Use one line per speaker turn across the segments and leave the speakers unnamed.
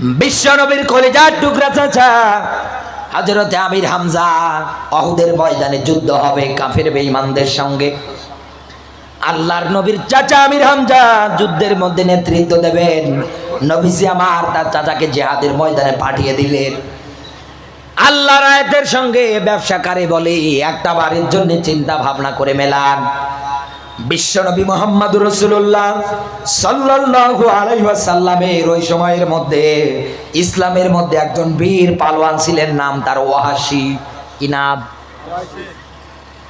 বিশ্বনবীর কলিজার টুকরা চাচা। হজরতে আমির হামজা, অহুদের ময়দানে যুদ্ধ হবে কাফের বেঈমানদের সঙ্গে। আল্লাহর নবীর চাচা আমির হামজা যুদ্ধের মধ্যে নেতৃত্ব দেবেন। নবীজি আমার তার চাচাকে জেহাদের ময়দানে পাঠিয়ে দিলেন। আল্লাহ রায়তের সঙ্গে ব্যবসাকারে বলে, একটা বাড়ির জন্য চিন্তা ভাবনা করে মেলান। বিশ্বনবী মোহাম্মদ রসুল্লাহ সাল্লাল্লাহু আলাইহি ওয়াসাল্লামের ওই সময়ের মধ্যে, ইসলামের মধ্যে একজন বীর পালোয়ান ছিলেন, নাম তার ওয়াহাসি কি নাম?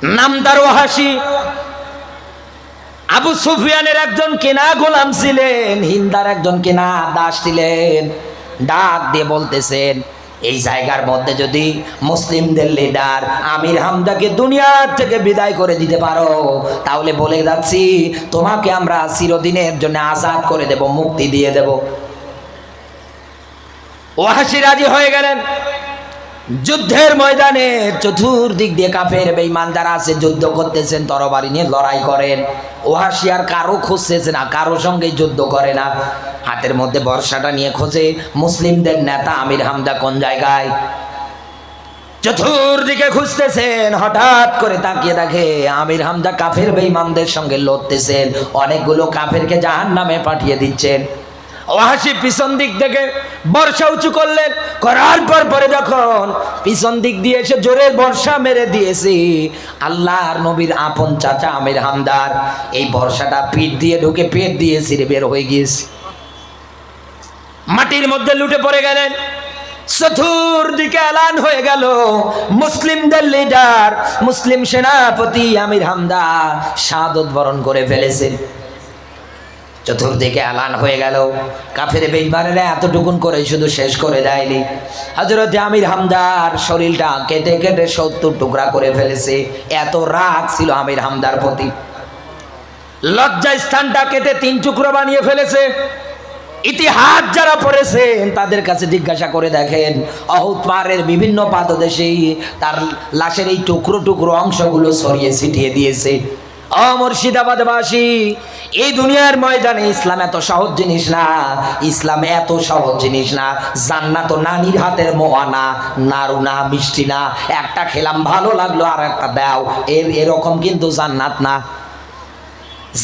নাম তার ওয়াহাসি আবু সুফিয়ানের একজন কেনা গোলাম ছিলেন, হিন্দার একজন কেনা দাস ছিলেন। ডাক দিয়ে বলতেছেন এই জায়গার মধ্যে যদি মুসলিমদের লিডার আমির হামদাকে দুনিয়ার থেকে বিদায় করে দিতে পারো, তাহলে বলে যাচ্ছি, তোমাকে আমরা চিরদিনের জন্য আজাদ করে দেব, মুক্তি দিয়ে দেব। হাসি রাজি হয়ে গেলেন। যুদ্ধের ময়দানে চতুর্দিক দিয়ে কাফের বেঈমান যারা আছে, যুদ্ধ করতেছেন, তরবারি নিয়ে লড়াই করেন। ওহাসি আর কারও খুঁজতেছে না, কারও সঙ্গে যুদ্ধ করে না। হাতের মধ্যে বর্ষাটা নিয়ে খোঁজে মুসলিমদের নেতা আমির হামদা কোন জায়গায়? চতুর্দিকে খুঁজতেছেন, হঠাৎ করে তাকিয়ে দেখে আমির হামদা কাফের বেঈমানদের সঙ্গে লড়তেছেন। অনেকগুলো কাফেরকে জাহান নামে পাঠিয়ে দিচ্ছেন। ওহাসি পিছন দিক থেকে বর্ষা উঁচু করলেন করার পর পরে যখন পিছন দিক দিয়ে এসে জোরে বর্ষা মেরে দিয়েছি, আল্লাহর নবীর আপন চাচা আমির হামদার, এই বর্ষাটা পিঠ দিয়ে ঢুকে পেট দিয়ে ছিঁড়ে বের হয়ে গিয়েছে। মাটির মধ্যে লুটে পড়ে গেলেন, চতুর্দিকে এলান হয়ে গেল, মুসলিমদের লিডার মুসলিম সেনাপতি আমির হামদা শাহাদত বরণ করে ফেলেছেন। চতুর্দিকে এলান হয়ে গেল। কাফের বেইমানেরা এতটুকুন করে শুধু শেষ করে দেয়নি। হজরত আমির হামদার শরীরটা কেটে কেটে সত্তর টুকরা করে ফেলেছে। এত রাগ ছিল আমির হামদার প্রতি। লজ্জা স্থানটা কেটে তিন টুকরো বানিয়ে ফেলেছে। ইতিহাস যারা পড়েছেন, তাদের কাছে জিজ্ঞাসা করে দেখেন, অহুত পাহাড়ের বিভিন্ন পাদদেশেই তার লাশের এই টুকরো টুকরো অংশগুলো সরিয়ে ছিটিয়ে দিয়েছে। অ, মুর্শিদাবাদবাসী, এই দুনিয়ার ময়দানে ইসলাম এত সহজ জিনিস না, ইসলাম এত সহজ জিনিস না, জান্নাত নানির হাতের না মিষ্টি না, একটা খেলাম ভালো লাগল আর একটা দাও, এর এরকম কিন্তু জান্নাত না।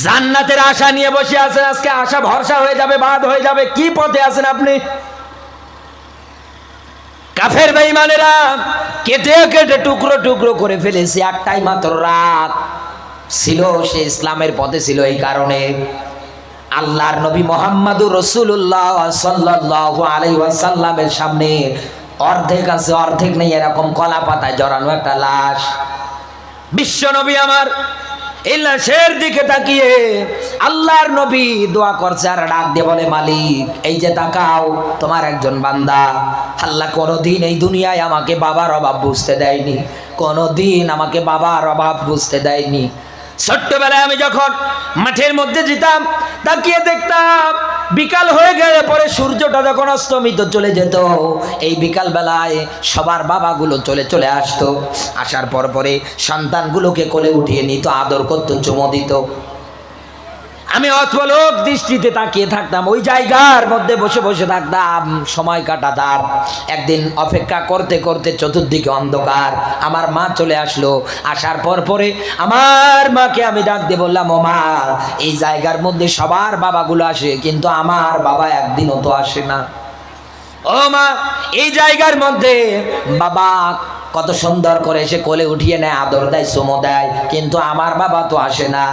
জান্নাতের আশা নিয়ে বসে আছেন আজকে আশা ভরসা হয়ে যাবে, বাদ হয়ে যাবে, কি পথে আছেন আপনি? কাফের বেঈমানেরা কেটে কেটে টুকরো টুকরো করে ফেলেছে, একটাই মাত্র রাগ ছিল, সে ইসলামের পথে ছিল এই কারণে আল্লাহর নবী মোহাম্মদুর রসুল্লাহ সাল্লাহ আলাই ওয়াসাল্লামের সামনে অর্ধেক আছে, অর্ধেক নেই, এরকম কলা পাতায় জড়ানো একটা লাশ। বিশ্ব নবী আমার এই লাশের দিকে তাকিয়ে আল্লাহর নবী দোয়া করছে, আর ডাক দিয়ে বলে, মালিক, এই যে তাকাও, তোমার একজন বান্দা। আল্লাহ কোনোদিন এই দুনিয়ায় আমাকে বাবার অভাব বুঝতে দেয়নি, কোনোদিন আমাকে বাবার অভাব বুঝতে দেয়নি। ছোট্টবেলায় আমি যখন মাঠের মধ্যে যেতাম, তাকিয়ে দেখতাম, বিকাল হয়ে গেলে পরে সূর্যটা যখন অস্তমিত চলে যেত, এই বিকাল বেলায় সবার বাবাগুলো চলে চলে আসতো। আসার পর পরে সন্তানগুলোকে কোলে উঠিয়ে নিত, আদর করতো, চুমো দিত। আমি অথলোক দৃষ্টিতে তাকিয়ে থাকতাম, ওই জায়গার মধ্যে বসে বসে থাকতাম। সময় কাটাতাম। একদিন অপেক্ষা করতে করতে চতুর্দিকে অন্ধকার। আমার মা চলে আসলো। আসার পর পরে আমার মাকে আমি ডাক দিয়ে বললাম, ও মা, এই জায়গার মধ্যে সবার বাবাগুলো আসে, কিন্তু আমার বাবা একদিনও তো আসে না। ও মা, এই জায়গার মধ্যে বাবা কত সুন্দর করে এসে কোলে উঠিয়ে নেয়, আদর দেয় চুমো দেয়, কিন্তু আমার বাবা তো আসে না।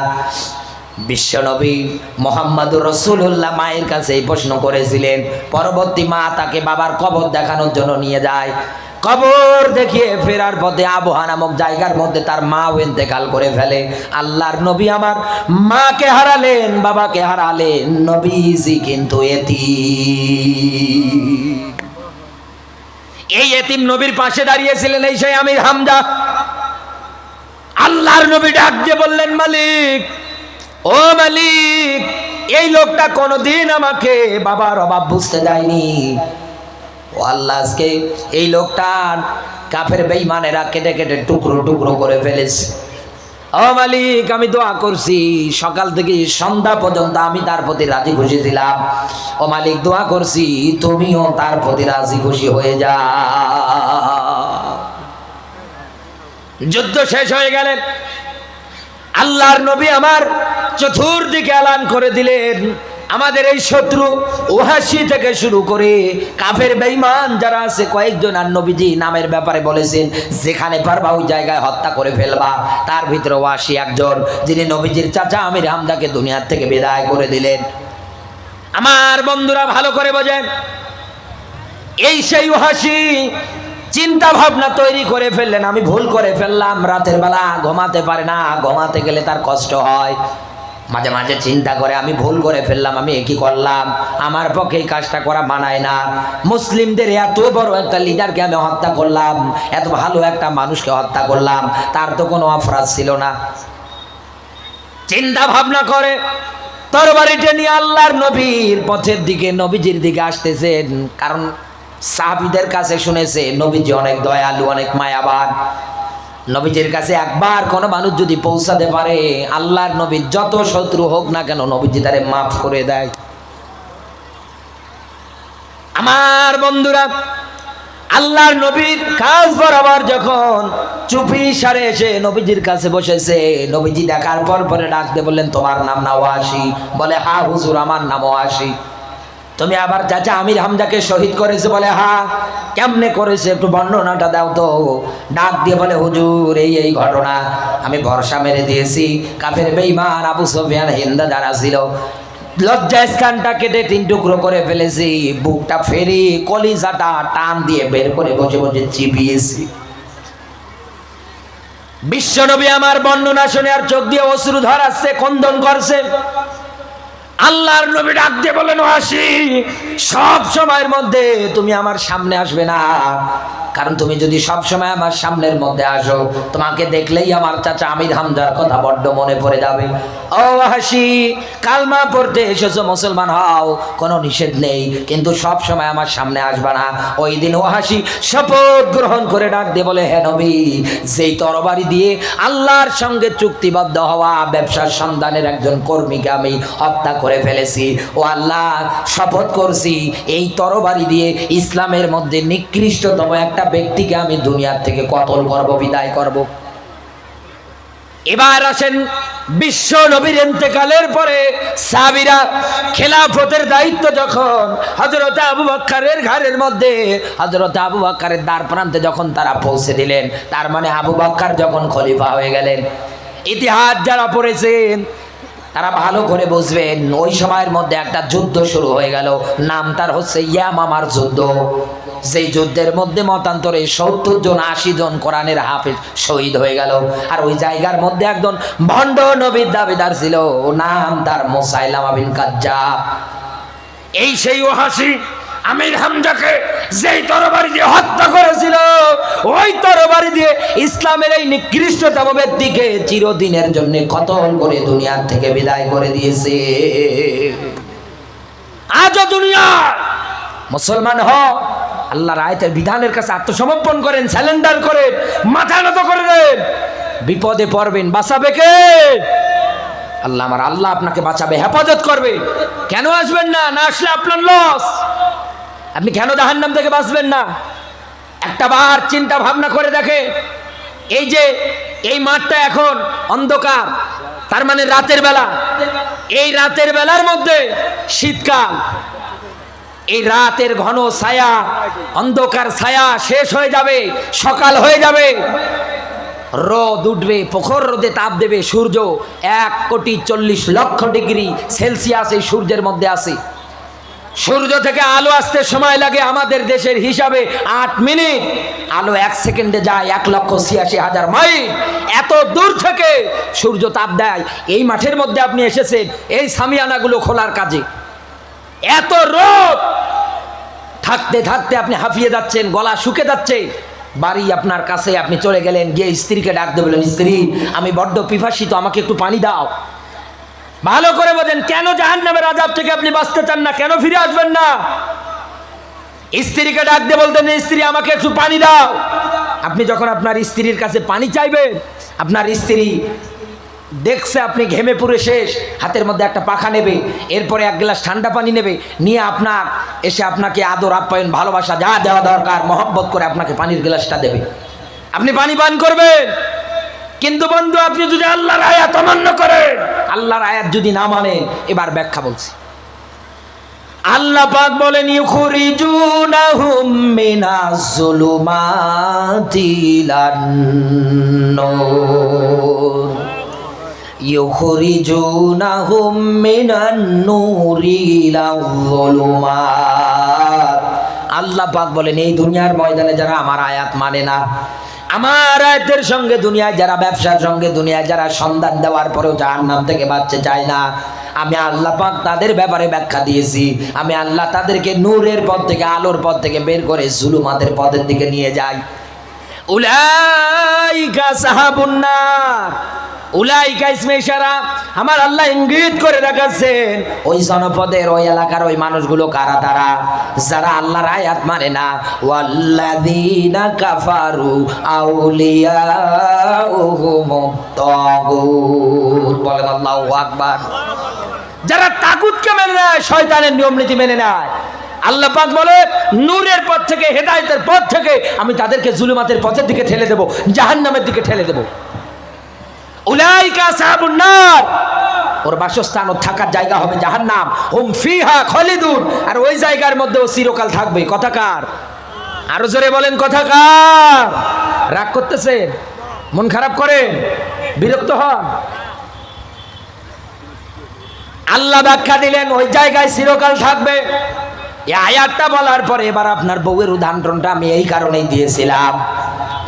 বিশ্বনবী মোহাম্মদুর রসুল্লাহ মায়ের কাছে এই প্রশ্ন করেছিলেন, পরবর্তী মা তাকে বাবার কবর দেখানোর জন্য নিয়ে যায়। কবর দেখিয়ে ফেরার পথে আবহা নামক জায়গার মধ্যে তার মাও ইন্তেকাল করে ফেলে। আল্লাহর নবী আমার মাকে হারালেন, বাবাকে হারালেন, নবীজি কিন্তু এতি এই এতিম নবীর পাশে দাঁড়িয়েছিলেন এই সেই আমির হামজা। আল্লাহর নবী ডাক দিয়ে বললেন, মালিক ও মালিক, এই লোকটা কোনোদিন আমাকে বাবার অভাব বুঝতে দেয়নি। ও আল্লাহ, আজকে এই লোকটার কাফের বেইমানেরা কেটে কেটে টুকরো টুকরো করে ফেলেছে। ও মালিক, আমি দোয়া করছি, সকাল থেকে সন্ধ্যা পর্যন্ত আমি তার প্রতি রাজি খুশি ছিলাম। ও মালিক, দোয়া করছি, তুমিও তার প্রতি রাজি খুশি হয়ে যা যুদ্ধ শেষ হয়ে গেলেন আল্লাহর নবী আমার চতুর্দিকে এলান করে দিলেন। আমাদের এই শত্রু ওহাসি থেকে শুরু করে কাফের বেঈমান যারা আছে, কয়েকজন আর নবীজি নামের ব্যাপারে বলেছেন, যেখানে পারবা ওই জায়গায় হত্যা করে ফেলবা। তার ভিতরে ওয়াসি একজন, যিনি নবীজির চাচা আমির হামদাকে দুনিয়ার থেকে বিদায় করে দিলেন। আমার বন্ধুরা ভালো করে বোঝেন, এই সেই ওহাসি চিন্তা ভাবনা তৈরি করে ফেললেন। আমি ভুল করে ফেললাম। রাতের বেলা ঘুমাতে পারে না। ঘুমাতে গেলে তার কষ্ট হয়। মাঝে মাঝে চিন্তা করে আমি ভুল করে ফেললাম, আমি একই করলাম? আমার পক্ষে এই কাজটা করা মানায় না। মুসলিমদের এত বড় একটা লিডারকে আমি হত্যা করলাম। এত ভালো একটা মানুষকে হত্যা করলাম। তার তো কোনো অপরাধ ছিল না। চিন্তা ভাবনা করে তরবারিটা নিয়ে আল্লাহর নবীর পথের দিকে, নবীজির দিকে আসতেছেন। কারণ সাহাবিদের কাছে শুনেছে, নবীজি অনেক দয়ালু, অনেক মায়াবান। নবীজির কাছে একবার কোনো মানুষ যদি পৌঁছাতে পারে, আল্লাহর নবীর যত শত্রু হোক না কেন নবীজি তারে মাফ করে দেয়। আমার বন্ধুরা, আল্লাহর নবীর কাজ বরাবর যখন চুপি সারে এসে নবীজির কাছে বসেছে, নবীজি দেখার পর পরে ডাকতে বললেন, তোমার নাম না ওয়াসি? বলে হা হুজুর, আমার নাম ওয়াসি। তুমি আবার চাচা আমির হামজাকে শহীদ করেছে বলে, হা, কেমনে করেছে একটু বর্ণনাটা দাও তো। ডাক দিয়ে বলে, হুজুর, এই এই ঘটনা আমি ভরসা মেরে দিয়েছি। কাফের বেইমান আবু সোফিয়ান হিন্দা যারা ছিল, লজ্জা স্থানটা কেটে তিন টুকরো করে ফেলেছি। বুকটা ফেরি, কলিজাটা টান দিয়ে বের করে বসে বসে চিপিয়েছি। বিশ্বনবী আমার বর্ণনা শুনে আর চোখ দিয়ে অশ্রু ধরাচ্ছে, খন্দন করছে। আল্লাহর নবী ডাক দিয়ে বলেন আসি সব সময়ের মধ্যে তুমি আমার সামনে আসবে না। কারণ তুমি যদি সব সময় আমার সামনের মধ্যে আসো, তোমাকে দেখলেই আমার চাচা আমির হামদার কথা বড্ড মনে পড়ে যাবে। ও হাসি কালমা পড়তে এসেছ, মুসলমান হও, কোনো নিষেধ নেই, কিন্তু সব সময় আমার সামনে আসবে না। ওই দিন ও হাসি শপথ গ্রহণ করে ডাক দিয়ে বলে হ্যাঁ নবী, যেই তরবারি দিয়ে আল্লাহর সঙ্গে চুক্তিবদ্ধ হওয়া ব্যবসার সন্ধানের একজন কর্মীকে আমি হত্যা করে ফেলেছি। ও আল্লাহ, শপথ করছি, এই তরবারি দিয়ে ইসলামের মধ্যে নিকৃষ্টতম একটা ব্যক্তিকে আমি দুনিয়ার থেকে কতল করব, বিদায় করব। এবার আসেন বিশ্ব নবীর এতেকালের পরে সাবিরা খেলাফতের দায়িত্ব যখন হজরত আবু বাক্কারের ঘরের মধ্যে হজরত আবু বাক্কারের দ্বার প্রান্তে যখন তারা পৌঁছে দিলেন, তার মানে আবু বাক্কার যখন খলিফা হয়ে গেলেন, ইতিহাস যারা পড়েছেন তারা ভালো করে বুঝবেন, ওই সময়ের মধ্যে একটা যুদ্ধ শুরু হয়ে গেল। নাম তার হচ্ছে ইয়ামামার যুদ্ধ। যে যুদ্ধের মধ্যে মতান্তরে সত্তর জন, আশি জন কোরআনের হাফেজ শহীদ হয়ে গেল। আর ওই জায়গার মধ্যে একজন ভণ্ড নবীর দাবিদার ছিল নাম তার মোসাইলাম বিন এই সেই ওহাসি আমির হামজাকে যেই তরবারি দিয়ে হত্যা করেছিল, ওই তরবারি দিয়ে ইসলামের এই নিকৃষ্টতম ব্যক্তিকে চিরদিনের জন্য কতল করে দুনিয়ার থেকে বিদায় করে দিয়েছে। আজও দুনিয়া! মুসলমান হ, আল্লাহর আয়তের বিধানের কাছে আত্মসমর্পণ করেন, স্যালেন্ডার করেন মাথা নত করে দেন। বিপদে পড়বেন, বাঁচাবে কে? আল্লাহ আমার আল্লাহ আপনাকে বাঁচাবে, হেফাজত করবে। কেন আসবেন না? না আসলে আপনার লস আপনি কেন জাহান্নাম থেকে বাঁচবেন না? একটা বার চিন্তা ভাবনা করে দেখে। এই যে, এই মাঠটা এখন অন্ধকার, তার মানে রাতের বেলা। এই রাতের বেলার মধ্যে শীতকাল। এই রাতের ঘন ছায়া, অন্ধকার ছায়া শেষ হয়ে যাবে, সকাল হয়ে যাবে। রোদ উঠবে প্রখর রোদে তাপ দেবে সূর্য। এক কোটি চল্লিশ লক্ষ ডিগ্রি সেলসিয়াস এই সূর্যের মধ্যে আছে। সূর্য থেকে আলো আসতে সময় লাগে আমাদের দেশের হিসাবে আট মিনিট। আলো এক সেকেন্ডে যায় এক লক্ষ ছিয়াশি হাজার মাইল। এত দূর থেকে সূর্য তাপ দেয়। এই মাঠের মধ্যে আপনি এসেছেন, এই সামিয়ানাগুলো খোলার কাজে। এত রোদ! থাকতে থাকতে আপনি হাঁপিয়ে যাচ্ছেন, গলা শুকে যাচ্ছে। বাড়ি আপনার কাছে, আপনি চলে গেলেন, গিয়ে স্ত্রীকে ডাক দিয়ে বললেন, স্ত্রী, আমি বড্ড পিপাসিত, আমাকে একটু পানি দাও। ভালো করে বোঝেন কেন জাহান নামের আজাব থেকে আপনি বাঁচতে চান না? কেন ফিরে আসবেন না? স্ত্রীকে ডাক দিয়ে বলতেন স্ত্রী, আমাকে একটু পানি দাও। আপনি যখন আপনার স্ত্রীর কাছে পানি চাইবেন, আপনার স্ত্রী দেখছে আপনি ঘেমে পুরে শেষ, হাতের মধ্যে একটা পাখা নেবে, এরপরে এক গ্লাস ঠান্ডা পানি নেবে, নিয়ে আপনার, এসে আপনাকে আদর, আপ্যায়ন, ভালোবাসা, যা দেওয়া দরকার, মহব্বত করে আপনাকে পানির গ্লাসটা দেবে। আপনি পানি পান করবেন? কিন্তু বন্ধু আপনি যদি আল্লাহর আয়াত অমান্য করেন আল্লাহর আয়াত যদি না মানেন এবার ব্যাখ্যা বলছি। আল্লাহ পাক বলেন ইউখরিজুনাহুম মিনাজ যুলুমাতি ইলান নূর। ইউখরিজুনাহুম মিনান নূরি ইলাল যুলুমাত আল্লাহ পাক বলেন এই দুনিয়ার ময়দানে যারা আমার আয়াত মানে না আমার আয়তের সঙ্গে দুনিয়ায় যারা ব্যবসার সঙ্গে দুনিয়ায় যারা সন্ধান দেওয়ার পরেও যার নাম থেকে বাচ্চা চায় না, আমি আল্লাহ পাক তাদের ব্যাপারে ব্যাখ্যা দিয়েছি। আমি আল্লাহ তাদেরকে নূরের পথ থেকে, আলোর পথ থেকে বের করে জুলুমাতের পথের দিকে নিয়ে যাই। উলাইকা সাহাবুন্নার উলাইকা ইসমে ইশারা, আমার আল্লাহ ইঙ্গিত করে রাখাচ্ছেন ওই জনপদের, ওই এলাকার ওই মানুষগুলো কারা তারা? যারা আল্লাহর আয়াত মানে না, ওয়াল্লাযীনা কাফারু আউলিয়াউহুম তাগুত বলেন আল্লাহু আকবার। যারা তাগুতকে মেনে নেয়, শয়তানের নিয়ম নীতি মেনে নেয়। আল্লাহ পাক বলে, নূরের পথ থেকে, হেদায়েতের পথ থেকে আমি তাদেরকে জুলুমাতের পথের দিকে ঠেলে দেব, জাহান্নামের দিকে ঠেলে দেব। উলাইকা ওর বাসস্থান ও থাকার জায়গা হবে জাহান্নাম। হুম ফিহা খালিদুন। আর ওই জায়গার মধ্যে ও চিরকাল থাকবে। কথাকার আরও জোরে বলেন কথাকার রাগ করতেছেন? মন খারাপ করেন? বিরক্ত হন? আল্লাহ ব্যাখ্যা দিলেন, ওই জায়গায় চিরকাল থাকবে। এই আয়াতটা বলার পরে এবার আপনার বউয়ের উদাহরণটা আমি এই কারণেই দিয়েছিলাম।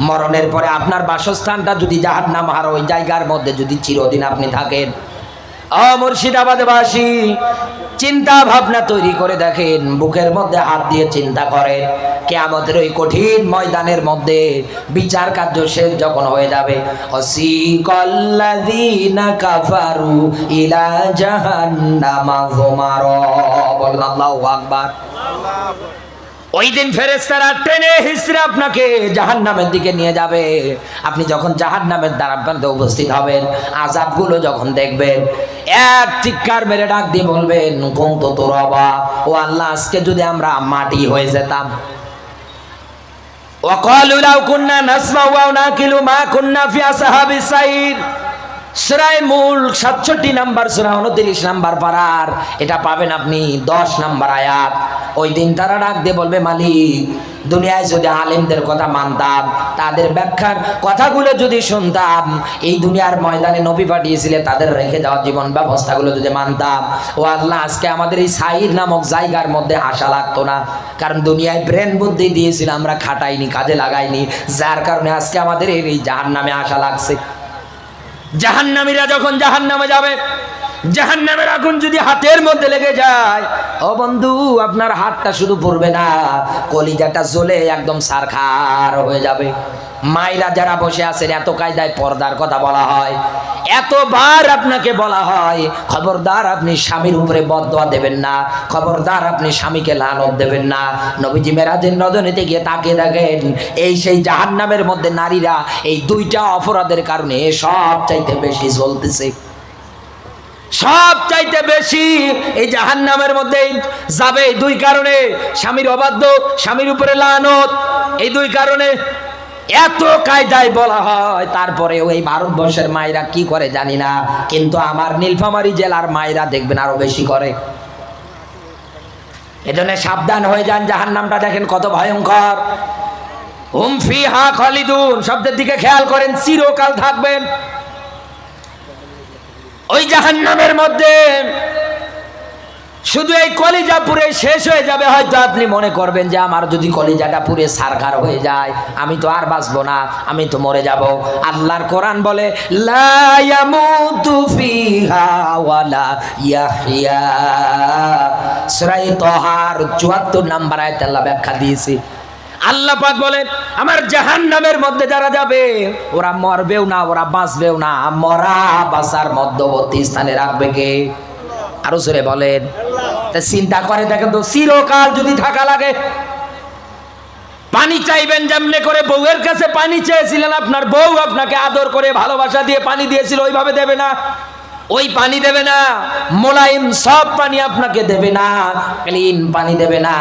মরণের পরে আপনার বাসস্থানটা যদি জাহার নাম হার, ওই জায়গার মধ্যে যদি চিরদিন আপনি থাকেন। অ মুর্শিদাবাদবাসী, চিন্তা ভাবনা তৈরি করে দেখেন, বুকের মধ্যে হাত দিয়ে চিন্তা করেন কে কেয়ামতের ওই কঠিন ময়দানের মধ্যে বিচার কার্য শেষ যখন হয়ে যাবে। কাফারু ইলা ওই দিন ফেরেস্তারা টেনে হিসড়ে আপনাকে জাহান নামের দিকে নিয়ে যাবে আপনি যখন জাহান নামের দ্বারান্তে উপস্থিত হবেন আজাবগুলো যখন দেখবেন এক চিৎকার মেরে ডাক দিয়ে বলবেন কোন তো তোর বাবা ও আল্লাহ আজকে যদি আমরা মাটি হয়ে যেতাম وقالوا لو كنا نسمع أو ناكل ما كنا في أصحاب السعير সুরায় মূল সাতষট্টি নাম্বার সুরা উনত্রিশ নাম্বার পাড়ার এটা পাবেন আপনি দশ নাম্বার আয়াত। ওই দিন তারা ডাক দিয়ে বলবে, মালিক, দুনিয়ায় যদি আলেমদের কথা মানতাম, তাদের ব্যাখ্যার কথাগুলো যদি শুনতাম, এই দুনিয়ার ময়দানে নবী পাঠিয়েছিলে, তাদের রেখে যাওয়া জীবন ব্যবস্থাগুলো যদি মানতাম, ও আল্লাহ, আজকে আমাদের এই সাইর নামক জায়গার মধ্যে আশা লাগতো না। কারণ দুনিয়ায় ব্রেন বুদ্ধি দিয়েছিল, আমরা খাটাইনি, কাজে লাগাইনি। যার কারণে আজকে আমাদের এই জাহান নামে আশা লাগছে। জাহান্নামীরা যখন জাহান্নামে যাবে, জাহান্নামের আগুন যদি হাতের মধ্যে লেগে যায়, ও বন্ধু, আপনার হাতটা শুধু পড়বে না, কলিজাটা জ্বলে একদম সারখার হয়ে যাবে। মায়েরা যারা বসে আছেন, এত কায়দায় পর্দার কথা বলা হয়, এতবার আপনাকে বলা হয়, খবরদার আপনি স্বামীর উপরে বদয়া দেবেন না, খবরদার আপনি স্বামীকে লানত দেবেন না। নবীজি মেরাজের রজনীতে গিয়ে তাকে দেখেন, এই সেই জাহান্নামের মধ্যে নারীরা এই দুইটা অপরাধের কারণে সব চাইতে বেশি চলতেছে সব চাইতে বেশি এই জাহান্নামের মধ্যে যাবে দুই কারণে স্বামীর অবাধ্য, স্বামীর উপরে লানত, এই দুই কারণে এত কায়দায় বলা হয় তারপরে ওই ভারতবর্ষের মায়েরা কি করে জানি না, কিন্তু আমার নীলফামারী জেলার মায়েরা দেখবেন আরও বেশি করে। এজন্য সাবধান হয়ে যান জাহান নামটা দেখেন কত ভয়ঙ্কর। হুম ফি হা খালিদুন, শব্দের দিকে খেয়াল করেন, চিরকাল থাকবেন। ওই জাহান্নামের মধ্যে শুধু এই কলিজা পুরে শেষ হয়ে যাবে, হয়তো আপনি মনে করবেন যে আমার যদি কলিজাটা পুরে সারখার হয়ে যায়, আমি তো আর বাঁচবো না, আমি তো মরে যাব। আল্লাহর কোরআন বলে তহার 74 নাম্বার আয়াত আল্লাহ ব্যাখ্যা দিয়েছে। আল্লাহ পাক বলেন আমার জাহান্নামের মধ্যে যারা যাবে, ওরা মরবেও না, ওরা বাঁচবেও না। মরা বাঁচার মধ্যবর্তী স্থানে রাখবে কে? আরও জোরে বলেন। তা চিন্তা করে দেখেন তো, চিরকাল যদি থাকা লাগে, পানি চাইবেন যেমনে করে বউয়ের কাছে পানি চেয়েছিলেন, আপনার বউ আপনাকে আদর করে ভালোবাসা দিয়ে পানি দিয়েছিল, ওইভাবে দেবে না। ওই পানি দেবে না। মোলায়েম সব পানি আপনাকে দেবে না। ক্লিন পানি দেবে না।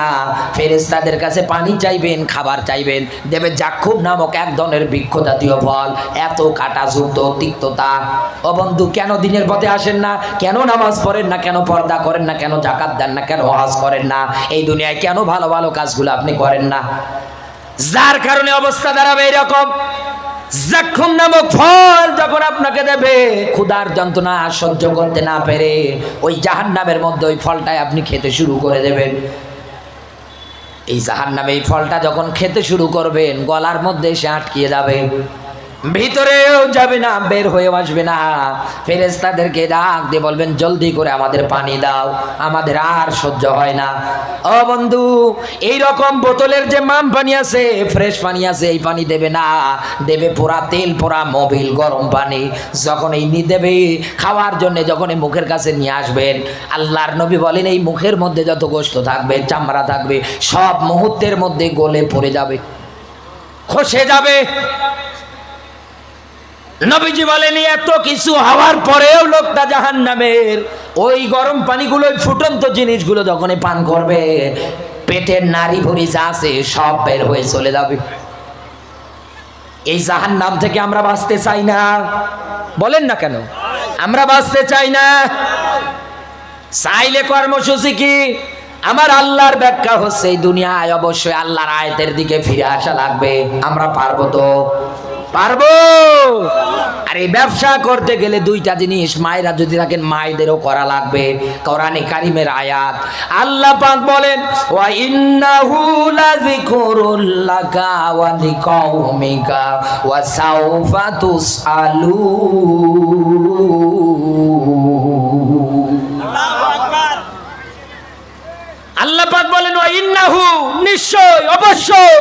ফেরেস্তাদের কাছে পানি চাইবেন, খাবার চাইবেন। দেবে জাক্ষুব নামক এক ধরনের বৃক্ষ জাতীয় ফল। এত কাটাযুক্ত তিক্ততা। ও বন্ধু, কেন দিনের পথে আসেন না? কেন নামাজ পড়েন না? কেন পর্দা করেন না? কেন জাকাত দেন না? কেন হজ করেন না? এই দুনিয়ায় কেন ভালো ভালো কাজগুলো আপনি করেন না? যার কারণে অবস্থা দাঁড়াবে এরকম। জাক্ষুম নামক ফল যখন আপনাকে দেবে, ক্ষুধার যন্ত্রণা সহ্য করতে না পেরে ওই জাহান নামের মধ্যে ওই ফলটাই আপনি খেতে শুরু করে দেবেন। এই জাহান নামে এই ফলটা যখন খেতে শুরু করবেন, গলার মধ্যে এসে আটকিয়ে যাবে। ভিতরেও যাবে না, বের হয়ে আসবে না। ফেরেস্তাদেরকে ডাক দিয়ে বলবেন, জলদি করে আমাদের পানি দাও, আমাদের আর সহ্য হয় না। ও বন্ধু এই রকম বোতলের যে মাম পানি আছে, ফ্রেশ পানি আছে, এই পানি দেবে না। দেবে পোড়া তেল, পোড়া মোবিল, গরম পানি। যখন এই নি দেবে, খাওয়ার জন্য যখন এই মুখের কাছে নিয়ে আসবেন, আল্লাহর নবী বলেন, এই মুখের মধ্যে যত গোস্ত থাকবে, চামড়া থাকবে, সব মুহূর্তের মধ্যে গলে পড়ে যাবে। খসে যাবে। নবীজি বলেন, এত কিছু হওয়ার পরেও লোকটা জাহান নামের ওই গরম পানিগুলো ফুটন্ত জিনিসগুলো যখন পান করবে, পেটের নারী ভুড়ি যা আছে সব বের হয়ে চলে যাবে। এই জাহান নাম থেকে আমরা বাঁচতে চাই না। বলেন না কেন? আমরা বাঁচতে চাই না। চাইলে কর্মসূচি কি? আমার আল্লাহর ব্যাখ্যা হচ্ছে, এই দুনিয়ায় অবশ্যই আল্লাহর আয়তের দিকে ফিরে আসা লাগবে। আমরা পারব তো। পারব? আর এই ব্যবসা করতে গেলে দুইটা জিনিস মায়েরা যদি থাকেন মায়েদেরও করা লাগবে। কোরআনে কারিমের আয়াত। আল্লাহ পাক বলেন, ওয়া ইন্নাহু লাযিকরুল লাকা ওয়া লিকাউমিকা ওয়া সাউফা তুসআলুন। আল্লাহ পাক বলেন, ওয়া ইন্নাহু, নিশ্চয়, অবশ্যই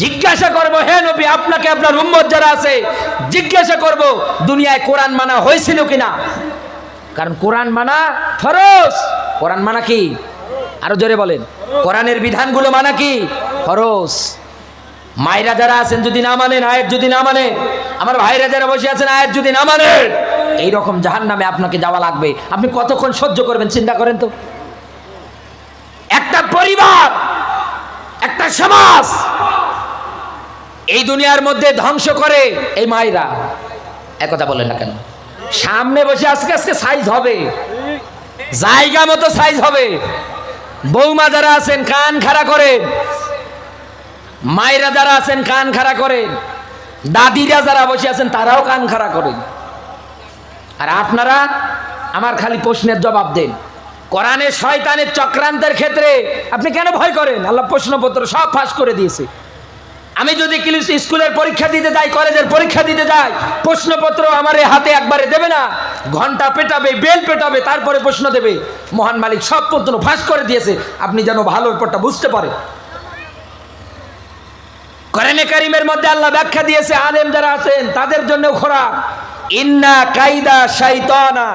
জিজ্ঞাসা করব, হে নবী, আপনাকে আপনার উম্মত যারা আছে, জিজ্ঞাসা করব, দুনিয়ায় কোরআন মানা হয়েছিল কিনা? কারণ কোরআন মানা ফরজ। কোরআন মানা কি? আরও জোরে বলেন। কোরআনের বিধানগুলো মানা কি? ফরজ। মায়েরা যারা আছেন যদি না মানেন, আয়ের যদি না মানে আমার ভাইরা যারা বসে আছেন, আয়ের যদি না মানে এইরকম জাহান নামে আপনাকে যাওয়া লাগবে। আপনি কতক্ষণ সহ্য করবেন, চিন্তা করেন তো। একটা পরিবার, একটা সমাজ এই দুনিয়ার মধ্যে ধ্বংস করে এই মায়েরা। একথা বলে না কেন? সামনে বসে আজকে আজকে সাইজ হবে। জায়গা মতো সাইজ হবে। বৌমা যারা আছেন, কান খাড়া করেন। মায়েরা যারা আছেন, কান খাড়া করেন। দাদিরা যারা বসে আছেন, তারাও কান খাড়া করেন। আর আপনারা আমার খালি প্রশ্নের জবাব দেন। কোরআনে শয়তানের চক্রান্তের ক্ষেত্রে আপনি কেন ভয় করেন? আল্লাহ প্রশ্নপত্র সব ফাঁস করে দিয়েছে। আমি যদি ক্লিস স্কুলের পরীক্ষা দিতে যাই, কলেজের পরীক্ষা দিতে যাই, প্রশ্নপত্র আমার হাতে একবারে দেবে না, ঘণ্টা পেটাবে, বেল পেটাবে, তারপরে প্রশ্ন দেবে। মহান মালিক সব প্রশ্ন ফাঁস করে দিয়েছে, আপনি যেন ভালো ব্যাপারটা বুঝতে পারেন। কোরআনে কারিমের মধ্যে আল্লাহ ব্যাখ্যা দিয়েছে, আলেম যারা আছেন, তাদের জন্য খোরা। ইন্না কাইদা শাইতানা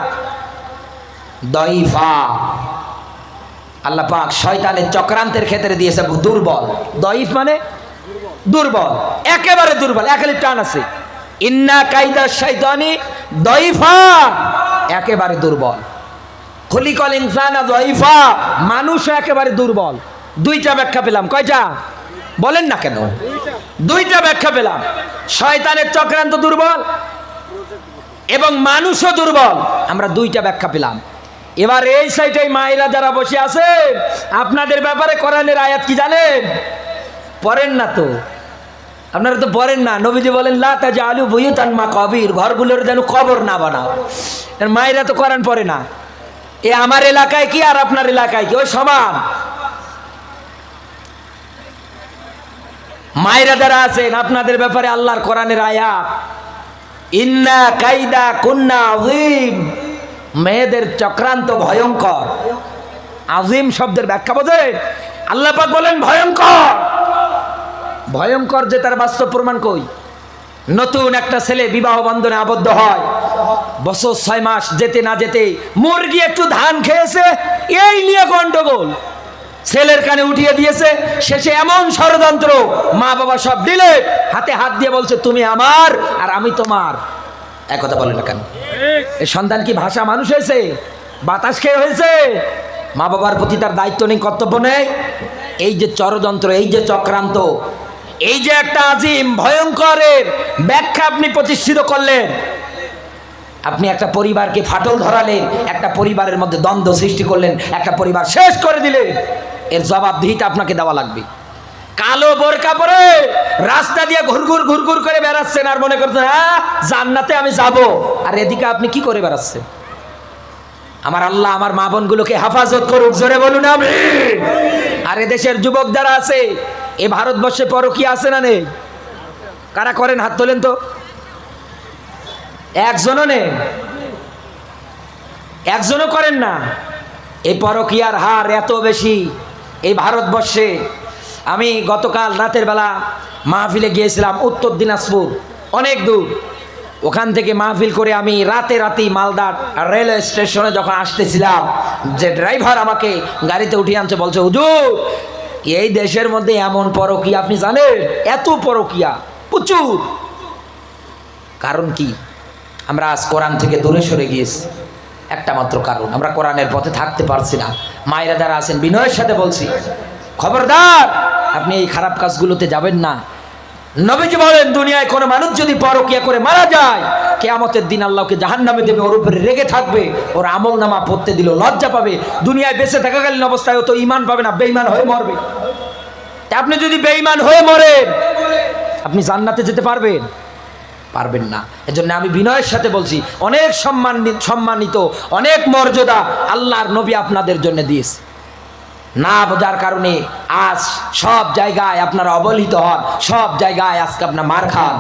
দইফা। আল্লাহ পাক শয়তানের চক্রান্তের ক্ষেত্রে দিয়েছে, দুর্বল। দইফ মানে দুর্বল। একেবারে দুর্বল একালি টান আছে। ইন্না কাইদা শৈতানি দইফা। একেবারে দুর্বল। খলিকল ইনসানা দইফা। মানুষ একেবারে দুর্বল। দুইটা ব্যাখ্যা পেলাম। কয়টা? বলেন না কেন? দুইটা ব্যাখ্যা পেলাম। শয়তানের চক্রান্ত দুর্বল এবং মানুষও দুর্বল। আমরা দুইটা ব্যাখ্যা পেলাম। এবার এই সাইডে মায়েরা যারা বসে আছে আপনাদের ব্যাপারে কোরআনের আয়াত কি জানেন? পড়েন না তো। আপনারা তো পড়েন না। নবীজি বলেন, লা তাজা আলু বুয়ুতান মা কবির ঘরগুলোর যেন কবর না বানাও। মায়েরা তো কোরআন পড়ে না। এ আমার এলাকায় কি আর আপনার এলাকায় কি? ওই সমান। মায়েরা যারা আছেন, আপনাদের ব্যাপারে আল্লাহর কোরআনের আয়াত। ইন্না কাইদা কুন্না আজিম মেয়েদের চক্রান্ত ভয়ঙ্কর। আজিম শব্দের ব্যাখ্যা বোঝেন? আল্লাহ পাক বলেন, ভয়ঙ্কর। ভয়ঙ্কর যে তার বাস্তব প্রমাণ কই? নতুন একটা ছেলে বিবাহ বন্ধনে আবদ্ধ হয়। বছর ছয় মাস যেতে না যেতে মুরগি একটু ধান খেয়েছে, এই নিয়ে গন্ডগোল। ছেলের কানে উঠিয়ে দিয়েছে, শেষে এমন ষড়যন্ত্র মা বাবা সব দিলে, হাতে হাত দিয়ে বলছে, তুমি আমার আর আমি তোমার। এক কথা বলে না কেন? এই সন্তান কি ভাষা মানুষ হয়েছে? বাতাস খেয়ে হয়েছে? মা বাবার প্রতি তার দায়িত্ব নেই, কর্তব্য নেই? এই যে চরযন্ত্র, এই যে চক্রান্ত এই যে একটা আজিম ভয়ঙ্করের ব্যাখ্যা আপনি প্রতিষ্ঠিত করলেন। আপনি একটা পরিবারকে ফাটল ধরালেন, একটা পরিবারের মধ্যে দ্বন্দ্ব সৃষ্টি করলেন, একটা পরিবার শেষ করে দিলেন। এর জবাবদিহিতা আপনাকে দেওয়া লাগবে। কালো বোরকা পরে রাস্তা দিয়ে ঘুরঘুর ঘুরঘুর করে বেড়াচ্ছেন আর মনে করছেন হ্যাঁ জান্নাতে আমি যাব। আর এদিকে আপনি কি করে বেড়াচ্ছেন? আমার আল্লাহ আমার মা বোনগুলোকে হেফাজত করুক, জোরে বলুন আমি আর এদেশের যুবক যারা আছে এ ভারতবর্ষে পরকীয়া আছে না নেই? কারা করেন? হাত তোলেন তো। একজনও নেই। একজনও করেন না। এই পরকীয়ার হার এত বেশি এই ভারতবর্ষে। আমি গতকাল রাতের বেলা মাহফিলে গিয়েছিলাম, উত্তর দিনাজপুর, অনেক দূর। ওখান থেকে মাহফিল করে আমি রাতে রাতেই মালদার রেলওয়ে স্টেশনে যখন আসতেছিলাম, যে ড্রাইভার আমাকে গাড়িতে উঠিয়ে আনছে, বলছে, হুজুর এই দেশের মধ্যে এমন পরকিয়া, আপনি জানেন? এত পরকিয়া, প্রচুর। কারণ কি? আমরা আজ কোরআন থেকে দূরে সরে গিয়েছি। একটা মাত্র কারণ, আমরা কোরআনের পথে থাকতে পারছি না। মায়েরা যারা আছেন, বিনয়ের সাথে বলছি, খবরদার, আপনি এই খারাপ কাজগুলোতে যাবেন না। নবীজি বলেন, দুনিয়ায় কোনো মানুষ যদি পরকিয়া করে মারা যায়, কেয়ামতের দিন আল্লাহকে জাহান নামে দেবে, ওর উপরে রেগে থাকবে, ওর আমল নামা পড়তে দিল, লজ্জা পাবে, দুনিয়ায় বেঁচে থাকাকালীন অবস্থায় ও তো ইমান পাবে না, বেঈমান হয়ে মরবে। আপনি যদি বেঈমান হয়ে মরেন, আপনি জান্নাতে যেতে পারবেন? পারবেন না। এজন্য আমি বিনয়ের সাথে বলছি, অনেক সম্মান সম্মানিত, অনেক মর্যাদা আল্লাহর নবী আপনাদের জন্য দিয়েছে। না বোঝার কারণে আজ সব জায়গায় আপনারা অবহেলিত হন, সব জায়গায় আজকে আপনার মার খান।